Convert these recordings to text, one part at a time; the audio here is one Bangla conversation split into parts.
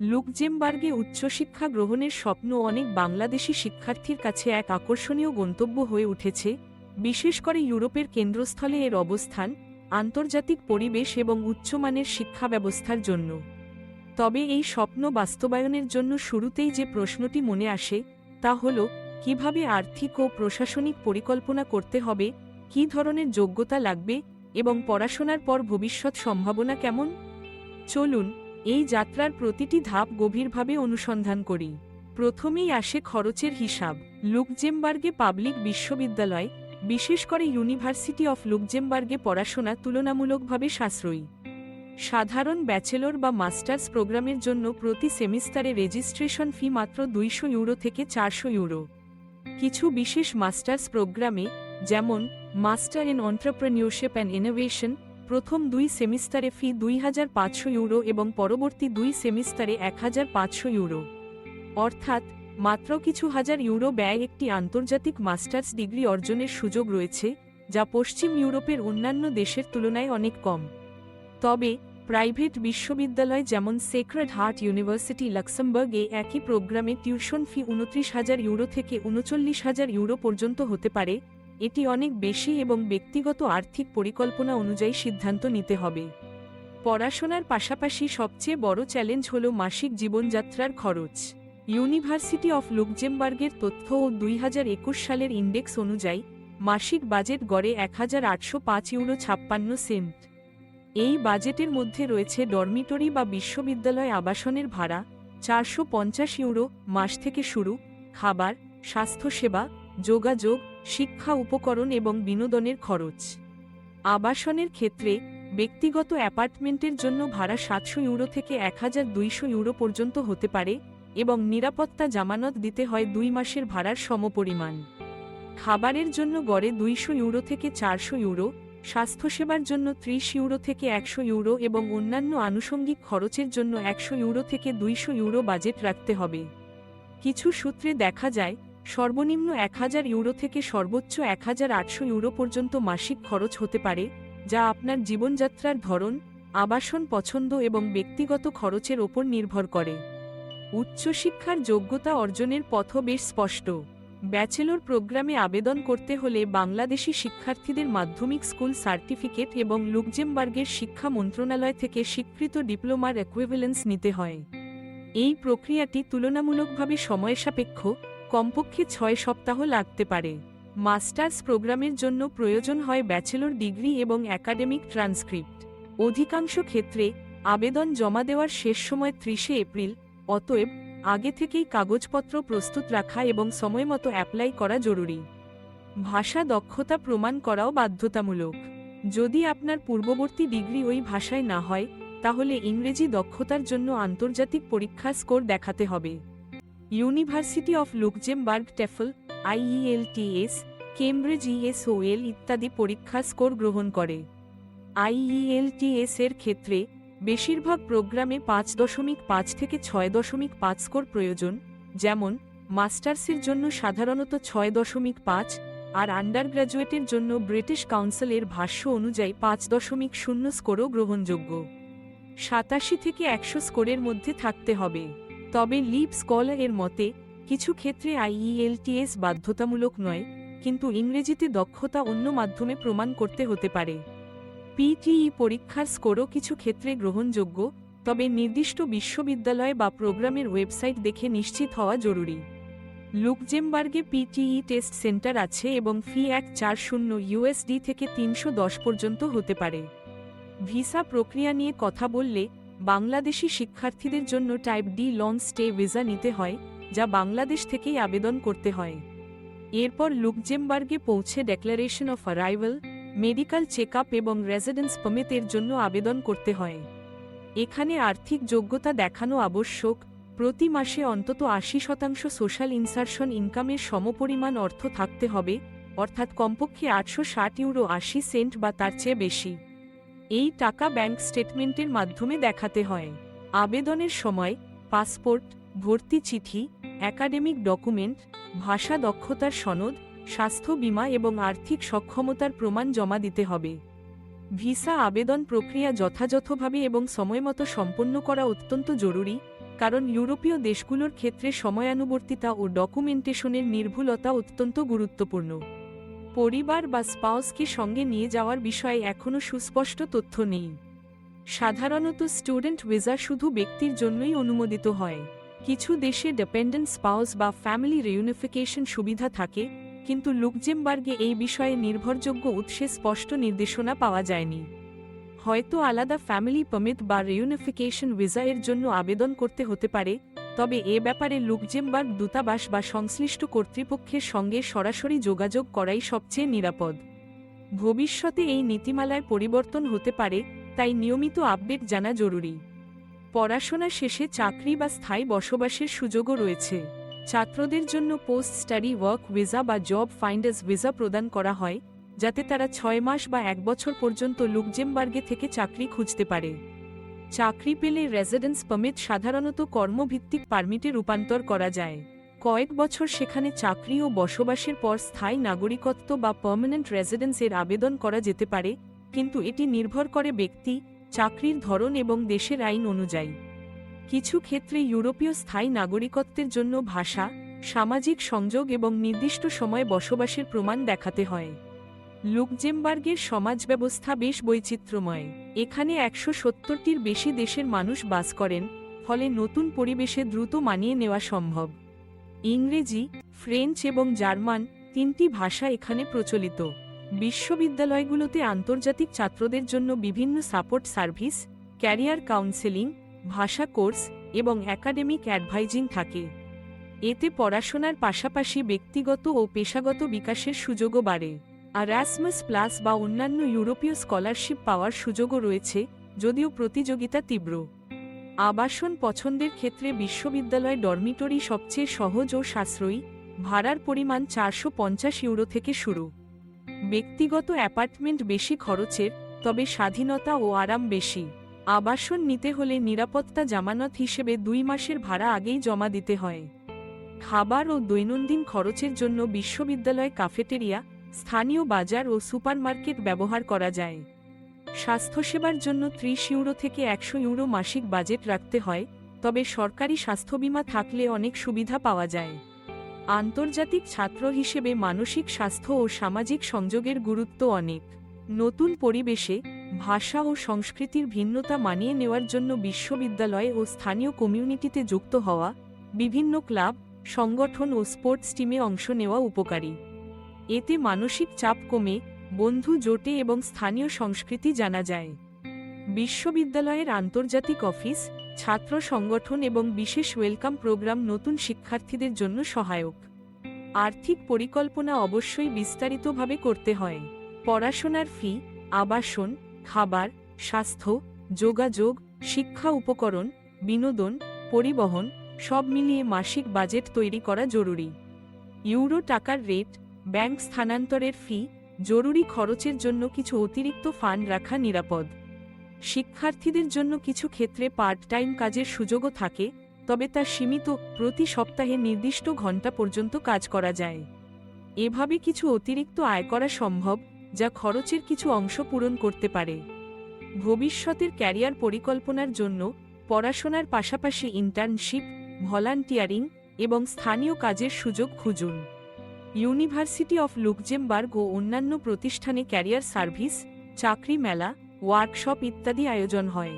লুকজেমবার্গে উচ্চশিক্ষা গ্রহণের স্বপ্ন অনেক বাংলাদেশি শিক্ষার্থীর কাছে এক আকর্ষণীয় গন্তব্য হয়ে উঠেছে, বিশেষ করে ইউরোপের কেন্দ্রস্থলে এর অবস্থান, আন্তর্জাতিক পরিবেশ এবং উচ্চমানের শিক্ষা ব্যবস্থার জন্য। তবে এই স্বপ্ন বাস্তবায়নের জন্য শুরুতেই যে প্রশ্নটি মনে আসে, তা হল, কীভাবে আর্থিক ও প্রশাসনিক পরিকল্পনা করতে হবে, কী ধরনের যোগ্যতা লাগবে, এবং পড়াশোনার পর ভবিষ্যৎ সম্ভাবনা কেমন? চলুন এই যাত্রার প্রতিটি ধাপ গভীরভাবে অনুসন্ধান করি। প্রথমেই আসে খরচের হিসাব। লুকজেমবার্গে পাবলিক বিশ্ববিদ্যালয়, বিশেষ করে ইউনিভার্সিটি অফ লুকজেমবার্গে পড়াশোনা তুলনামূলকভাবে সাশ্রয়ী। সাধারণ ব্যাচেলর বা মাস্টার্স প্রোগ্রামের জন্য প্রতি সেমিস্টারে রেজিস্ট্রেশন ফি মাত্র দুইশো ইউরো থেকে চারশো ইউরো। কিছু বিশেষ মাস্টার্স প্রোগ্রামে, যেমন, master in entrepreneurship and innovation প্রথম দুই সেমিস্টারে ফি দুই হাজার পাঁচশো ইউরো এবং পরবর্তী দুই সেমিস্টারে এক হাজার পাঁচশো ইউরো। অর্থাৎ, মাত্র কিছু হাজার ইউরো ব্যয় একটি আন্তর্জাতিক মাস্টার্স ডিগ্রি অর্জনের সুযোগ রয়েছে, যা পশ্চিম ইউরোপের অন্যান্য দেশের তুলনায় অনেক কম। তবে, প্রাইভেট বিশ্ববিদ্যালয় যেমন সেক্রেড হার্ট ইউনিভার্সিটি লাক্সেমবার্গে একই প্রোগ্রামে টিউশন ফি উনত্রিশ হাজার ইউরো থেকে উনচল্লিশ হাজার ইউরো পর্যন্ত হতে পারে এটি অনেক বেশি এবং ব্যক্তিগত আর্থিক পরিকল্পনা অনুযায়ী সিদ্ধান্ত নিতে হবে। পড়াশোনার পাশাপাশি সবচেয়ে বড় চ্যালেঞ্জ হল মাসিক জীবনযাত্রার খরচ। ইউনিভার্সিটি অফ লুকজেমবার্গের তথ্য ও দুই হাজার একুশ সালের ইন্ডেক্স অনুযায়ী, মাসিক বাজেট গড়ে এক হাজার আটশো পাঁচ ইউরো ছাপ্পান্ন সেন্ট। এই বাজেটের মধ্যে রয়েছে ডরমিটরি বা বিশ্ববিদ্যালয় আবাসনের ভাড়া, চারশো পঞ্চাশ ইউরো মাস থেকে শুরু, খাবার, স্বাস্থ্যসেবা, যোগাযোগ শিক্ষা উপকরণ এবং বিনোদনের খরচ। আবাসনের ক্ষেত্রে ব্যক্তিগত অ্যাপার্টমেন্টের জন্য ভাড়া সাতশো ইউরো থেকে এক হাজার দুইশো ইউরো পর্যন্ত হতে পারে এবং নিরাপত্তা জামানত দিতে হয় দুই মাসের ভাড়ার সমপরিমাণ। খাবারের জন্য গড়ে দুইশো ইউরো থেকে চারশো ইউরো, স্বাস্থ্যসেবার জন্য ত্রিশ ইউরো থেকে একশো ইউরো এবং অন্যান্য আনুষঙ্গিক খরচের জন্য একশো ইউরো থেকে দুইশো ইউরো বাজেট রাখতে হবে। কিছু সূত্রে দেখা যায় সর্বনিম্ন এক হাজার ইউরো থেকে সর্বোচ্চ এক হাজার আটশো ইউরো পর্যন্ত মাসিক খরচ হতে পারে, যা আপনার জীবনযাত্রার ধরন, আবাসন পছন্দ এবং ব্যক্তিগত খরচের ওপর নির্ভর করে। উচ্চশিক্ষার যোগ্যতা অর্জনের পথ বেশ স্পষ্ট। ব্যাচেলর প্রোগ্রামে আবেদন করতে হলে বাংলাদেশি শিক্ষার্থীদের মাধ্যমিক স্কুল সার্টিফিকেট এবং লুকজেমবার্গের শিক্ষা মন্ত্রণালয় থেকে স্বীকৃত ডিপ্লোমার একুইভ্যালেন্স নিতে হয়। এই প্রক্রিয়াটি তুলনামূলকভাবে সময়সাপেক্ষ কমপক্ষে ছয় সপ্তাহ লাগতে পারে। মাস্টার্স প্রোগ্রামের জন্য প্রয়োজন হয় ব্যাচেলর ডিগ্রি এবং একাডেমিক ট্রান্সক্রিপ্ট। অধিকাংশ ক্ষেত্রে আবেদন জমা দেওয়ার শেষ সময় ত্রিশে এপ্রিল, অতএব আগে থেকেই কাগজপত্র প্রস্তুত রাখা এবং সময়মতো অ্যাপ্লাই করা জরুরি। ভাষা দক্ষতা প্রমাণ করাও বাধ্যতামূলক। যদি আপনার পূর্ববর্তী ডিগ্রি ওই ভাষায় না হয়, তাহলে ইংরেজি দক্ষতার জন্য আন্তর্জাতিক পরীক্ষা স্কোর দেখাতে হবে। University of Luxembourg TOEFL IELTS Cambridge ESOL ইত্যাদি পরীক্ষা স্কোর গ্রহণ করে। আইইএলটিএস এর ক্ষেত্রে বেশিরভাগ প্রোগ্রামে পাঁচ দশমিক পাঁচ থেকে ছয় দশমিক পাঁচ স্কোর প্রয়োজন, যেমন মাস্টার্সের জন্য সাধারণত ছয় দশমিক পাঁচ আর আন্ডারগ্র্যাজুয়েটের জন্য ব্রিটিশ কাউন্সিলের ভাষ্য অনুযায়ী পাঁচ দশমিক শূন্য স্কোরও গ্রহণযোগ্য। সাতাশি থেকে একশো স্কোরের মধ্যে থাকতে হবে। তবে লিপ স্কলার এর মতে, কিছু ক্ষেত্রে আইইএলটিএস বাধ্যতামূলক নয়, কিন্তু ইংরেজিতে দক্ষতা অন্য মাধ্যমে প্রমাণ করতে হতে পারে। পিটিই পরীক্ষার স্কোরও কিছু ক্ষেত্রে গ্রহণযোগ্য, তবে নির্দিষ্ট বিশ্ববিদ্যালয় বা প্রোগ্রামের ওয়েবসাইট দেখে নিশ্চিত হওয়া জরুরি। লুকজেমবার্গে পিটিই টেস্ট সেন্টার আছে এবং ফি এক চার শূন্য ইউএসডি থেকে তিনশো দশ পর্যন্ত হতে পারে। ভিসা প্রক্রিয়া নিয়ে কথা বললে বাংলাদেশি শিক্ষার্থীদের জন্য type D long stay visa নিতে হয়, যা বাংলাদেশ থেকেই আবেদন করতে হয়। এরপর লুকজেমবার্গে পৌঁছে declaration of arrival medical check এবং রেজিডেন্স পারমিটের জন্য আবেদন করতে হয়। এখানে আর্থিক যোগ্যতা দেখানো আবশ্যক, প্রতি মাসে অন্তত আশি শতাংশ সোশ্যাল ইনসারশন ইনকামের সমপরিমাণ অর্থ থাকতে হবে, অর্থাৎ কমপক্ষে আটশো ষাট ইউরো আশি সেন্ট বা তার চেয়ে বেশি। এই টাকা ব্যাংক স্টেটমেন্টের মাধ্যমে দেখাতে হয়। আবেদনের সময়, পাসপোর্ট, ভর্তি চিঠি, একাডেমিক ডকুমেন্ট, ভাষা দক্ষতার সনদ, স্বাস্থ্য বীমা এবং আর্থিক সক্ষমতার প্রমাণ জমা দিতে হবে। ভিসা আবেদন প্রক্রিয়া যথাযথভাবে এবং সময়মতো সম্পন্ন করা অত্যন্ত জরুরি, কারণ ইউরোপীয় দেশগুলোর ক্ষেত্রে সময়ানুবর্তিতা ও ডকুমেন্টেশনের নির্ভুলতা অত্যন্ত গুরুত্বপূর্ণ। পরিবার বা স্পাউসকে সঙ্গে নিয়ে যাওয়ার বিষয়ে এখনও সুস্পষ্ট তথ্য নেই। সাধারণত স্টুডেন্ট ভিসা শুধু ব্যক্তির জন্যই অনুমোদিত হয়। কিছু দেশে ডিপেন্ডেন্ট স্পাউস বা ফ্যামিলি রিউনিফিকেশন সুবিধা থাকে, কিন্তু লুকজেমবার্গে এই বিষয়ে নির্ভরযোগ্য উৎসে স্পষ্ট নির্দেশনা পাওয়া যায়নি। হয়তো আলাদা ফ্যামিলি পারমিট বা রিউনিফিকেশন ভিসা এর জন্য আবেদন করতে হতে পারে তবে এ ব্যাপারে লুকজেমবার্গ দূতাবাস বা সংশ্লিষ্ট কর্তৃপক্ষের সঙ্গে সরাসরি যোগাযোগ করাই সবচেয়ে নিরাপদ। ভবিষ্যতে এই নীতিমালায় পরিবর্তন হতে পারে, তাই নিয়মিত আপডেট জানা জরুরি। পড়াশোনা শেষে চাকরি বা স্থায়ী বসবাসের সুযোগও রয়েছে। ছাত্রদের জন্য পোস্ট স্টাডি ওয়ার্ক ভিসা বা জব ফাইন্ডার্স ভিসা প্রদান করা হয়, যাতে তারা ছয় মাস বা এক বছর পর্যন্ত লুকজেমবার্গে থেকে চাকরি খুঁজতে পারে। চাকরি পেলে রেজিডেন্স পারমিট সাধারণত কর্মভিত্তিক পারমিটে রূপান্তর করা যায়। কয়েক বছর সেখানে চাকরি ও বসবাসের পর স্থায়ী নাগরিকত্ব বা পার্মানেন্ট রেসিডেন্সের আবেদন করা যেতে পারে, কিন্তু এটি নির্ভর করে ব্যক্তি, চাকরির ধরন এবং দেশের আইন অনুযায়ী। কিছু ক্ষেত্রে ইউরোপীয় স্থায়ী নাগরিকত্বের জন্য ভাষা, সামাজিক সংযোগ এবং নির্দিষ্ট সময়ে বসবাসের প্রমাণ দেখাতে হয়। লুকজেমবার্গের সমাজ ব্যবস্থা বেশ বৈচিত্র্যময়। এখানে একশো সত্তরটির বেশি দেশের মানুষ বাস করেন, ফলে নতুন পরিবেশে দ্রুত মানিয়ে নেওয়া সম্ভব। ইংরেজি, ফ্রেঞ্চ এবং জার্মান তিনটি ভাষা এখানে প্রচলিত। বিশ্ববিদ্যালয়গুলোতে আন্তর্জাতিক ছাত্রদের জন্য বিভিন্ন সাপোর্ট সার্ভিস, ক্যারিয়ার কাউন্সেলিং, ভাষা কোর্স এবং একাডেমিক অ্যাডভাইজিং থাকে। এতে পড়াশোনার পাশাপাশি ব্যক্তিগত ও পেশাগত বিকাশের সুযোগও বাড়ে। আরাসমাস প্লাস বা অন্যান্য ইউরোপীয় স্কলারশিপ পাওয়ার সুযোগও রয়েছে, যদিও প্রতিযোগিতা তীব্র। আবাসন পছন্দের ক্ষেত্রে বিশ্ববিদ্যালয় ডরমিটরি সবচেয়ে সহজ ও সাশ্রয়ী, ভাড়ার পরিমাণ চারশো পঞ্চাশ ইউরো থেকে শুরু। ব্যক্তিগত অ্যাপার্টমেন্ট বেশি খরচের, তবে স্বাধীনতা ও আরাম বেশি। আবাসন নিতে হলে নিরাপত্তা জামানত হিসেবে দুই মাসের ভাড়া আগেই জমা দিতে হয়। খাবার ও দৈনন্দিন খরচের জন্য বিশ্ববিদ্যালয় কাফেটেরিয়া স্থানীয় বাজার ও সুপারমার্কেট ব্যবহার করা যায়। স্বাস্থ্যসেবার জন্য ত্রিশ ইউরো থেকে একশো ইউরো মাসিক বাজেট রাখতে হয়, তবে সরকারি স্বাস্থ্য বীমা থাকলে অনেক সুবিধা পাওয়া যায়। আন্তর্জাতিক ছাত্র হিসেবে মানসিক স্বাস্থ্য ও সামাজিক সংযোগের গুরুত্ব অনেক। নতুন পরিবেশে ভাষা ও সংস্কৃতির ভিন্নতা মানিয়ে নেওয়ার জন্য বিশ্ববিদ্যালয় ও স্থানীয় কমিউনিটিতে যুক্ত হওয়া, বিভিন্ন ক্লাব, সংগঠন ও স্পোর্টস টিমে অংশ নেওয়া উপকারী। এতে মানসিক চাপ কমে, বন্ধু জোটে এবং স্থানীয় সংস্কৃতি জানা যায়। বিশ্ববিদ্যালয়ের আন্তর্জাতিক অফিস, ছাত্র সংগঠন এবং বিশেষ ওয়েলকাম প্রোগ্রাম নতুন শিক্ষার্থীদের জন্য সহায়ক। আর্থিক পরিকল্পনা অবশ্যই বিস্তারিতভাবে করতে হয়। পড়াশোনার ফি, আবাসন, খাবার, স্বাস্থ্য, যোগাযোগ, শিক্ষা উপকরণ, বিনোদন, পরিবহন, সব মিলিয়ে মাসিক বাজেট তৈরি করা জরুরি। ইউরো টাকার রেট ব্যাংক স্থানান্তরের ফি, জরুরি খরচের জন্য কিছু অতিরিক্ত ফান্ড রাখা নিরাপদ। শিক্ষার্থীদের জন্য কিছু ক্ষেত্রে পার্ট টাইম কাজের সুযোগও থাকে, তবে তা সীমিত, প্রতি সপ্তাহে নির্দিষ্ট ঘণ্টা পর্যন্ত কাজ করা যায়। এভাবে কিছু অতিরিক্ত আয় করা সম্ভব, যা খরচের কিছু অংশ পূরণ করতে পারে। ভবিষ্যতের ক্যারিয়ার পরিকল্পনার জন্য পড়াশোনার পাশাপাশি ইন্টার্নশিপ ভলান্টিয়ারিং এবং স্থানীয় কাজের সুযোগ খুঁজুন। ইউনিভার্সিটি অফ লুকজেমবার্গ ও অন্যান্য প্রতিষ্ঠানে ক্যারিয়ার সার্ভিস চাকরি মেলা ওয়ার্কশপ ইত্যাদি আয়োজন হয়।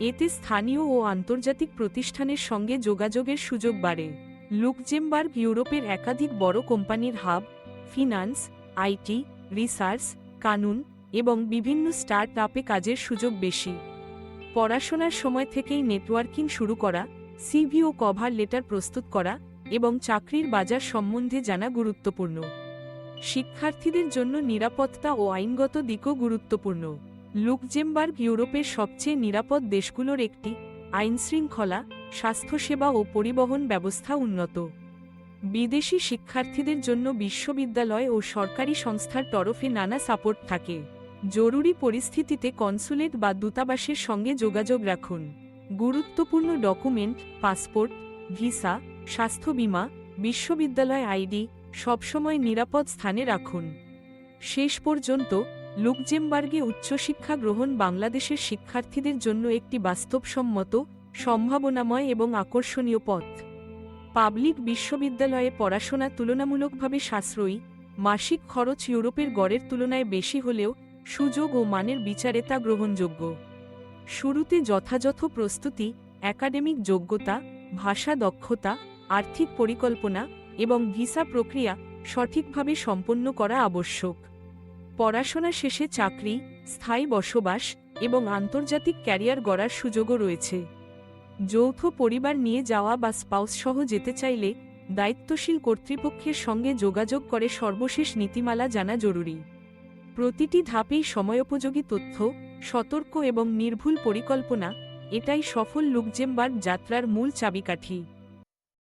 এতে স্থানীয় ও আন্তর্জাতিক প্রতিষ্ঠানের সঙ্গে যোগাযোগের সুযোগ বাড়ে। লুকজেমবার্গ ইউরোপের একাধিক বড় কোম্পানির হাব ফিনান্স আইটি রিসার্চ কানুন এবং বিভিন্ন স্টার্ট আপে কাজের সুযোগ বেশি। পড়াশোনার সময় থেকেই নেটওয়ার্কিং শুরু করা সিভি ও কভার লেটার প্রস্তুত করা এবং চাকরির বাজার সম্বন্ধে জানা গুরুত্বপূর্ণ। শিক্ষার্থীদের জন্য নিরাপত্তা ও আইনগত দিকও গুরুত্বপূর্ণ। লুকজেমবার্গ ইউরোপের সবচেয়ে নিরাপদ দেশগুলোর একটি। আইনশৃঙ্খলা, স্বাস্থ্যসেবা ও পরিবহন ব্যবস্থা উন্নত। বিদেশি শিক্ষার্থীদের জন্য বিশ্ববিদ্যালয় ও সরকারি সংস্থার তরফে নানা সাপোর্ট থাকে। জরুরি পরিস্থিতিতে কনসুলেট বা দূতাবাসের সঙ্গে যোগাযোগ রাখুন। গুরুত্বপূর্ণ ডকুমেন্ট, পাসপোর্ট, ভিসা স্বাস্থ্য বীমা, বিশ্ববিদ্যালয় আইডি সবসময় নিরাপদ স্থানে রাখুন। শেষ পর্যন্ত লুকজেমবার্গে উচ্চশিক্ষা গ্রহণ বাংলাদেশের শিক্ষার্থীদের জন্য একটি বাস্তবসম্মত, সম্ভাবনাময় এবং আকর্ষণীয় পথ। পাবলিক বিশ্ববিদ্যালয়ে পড়াশোনা তুলনামূলকভাবে সাশ্রয়ী, মাসিক খরচ ইউরোপের গড়ের তুলনায় বেশি হলেও সুযোগ ও মানের বিচারে তা গ্রহণযোগ্য। শুরুতে যথাযথ প্রস্তুতি, একাডেমিক যোগ্যতা, ভাষা দক্ষতা আর্থিক পরিকল্পনা এবং ভিসা প্রক্রিয়া সঠিকভাবে সম্পন্ন করা আবশ্যক। পড়াশোনা শেষে চাকরি, স্থায়ী বসবাস এবং আন্তর্জাতিক ক্যারিয়ার গড়ার সুযোগও রয়েছে। যৌথ পরিবার নিয়ে যাওয়া বা স্পাউস সহ যেতে চাইলে দায়িত্বশীল কর্তৃপক্ষের সঙ্গে যোগাযোগ করে সর্বশেষ নীতিমালা জানা জরুরি। প্রতিটি ধাপেই সময়োপযোগী তথ্য, সতর্ক এবং নির্ভুল পরিকল্পনা, এটাই সফল লুকজেমবার্গ যাত্রার মূল চাবিকাঠি।